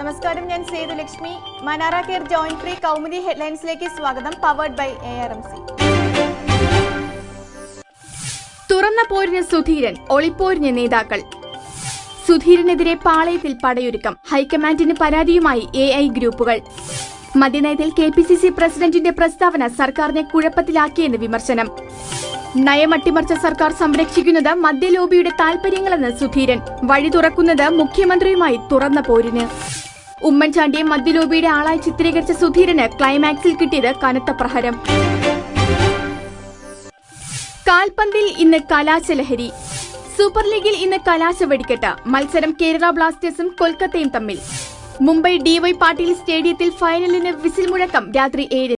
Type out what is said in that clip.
നമസ്കാരം ഞാൻ Sethulakshmi Manara care joint free Kaumudi ഹെഡ്ലൈൻസിലേക്ക് സ്വാഗതം powered by A R M C തുറന്ന പോരിന് സുധീരൻ ഒളിപ്പോരിന് നേതാക്കൾ. സുധീരനെതിരെ പാളയത്തിൽ പടയൊരുക്കം. ഹൈക്കമാൻഡിന് പരാതിയുമായി എ ഐ ഗ്രൂപ്പുകൾ. മദ്യനയത്തിൽ കെ പി സി സി പ്രസിഡന്റിന്റെ പ്രസ്താവന സർക്കാരിനെ കുഴപ്പത്തിലാക്കിയെന്ന് വിമർശനം. നയമട്ടിമറിച്ച സർക്കാർ സംരക്ഷിക്കുന്നത് മദ്യലോബിയുടെ താൽപര്യങ്ങളെന്ന് സുധീരൻ. വഴി തുറക്കുന്നത് മുഖ്യമന്ത്രിയുമായി തുറന്ന പോരിന്. ഉമ്മൻചാണ്ടിയെ മദ്യലോബിയുടെ ആളായി ചിത്രീകരിച്ച സുധീരന് ക്ലൈമാക്സിൽ കിട്ടിയത് കനത്ത പ്രഹരം. കാൽപന്തിൽ ഇന്ന് കലാശലഹരി. സൂപ്പർ ലീഗിൽ ഇന്ന് കലാശ വെടിക്കെട്ട്. മത്സരം കേരള ബ്ലാസ്റ്റേഴ്സും കൊൽക്കത്തയും തമ്മിൽ. മുംബൈ ഡിവൈ പാട്ടീൽ സ്റ്റേഡിയത്തിൽ ഫൈനലിന് വിസിൽ മുഴക്കം രാത്രി ഏഴിന്.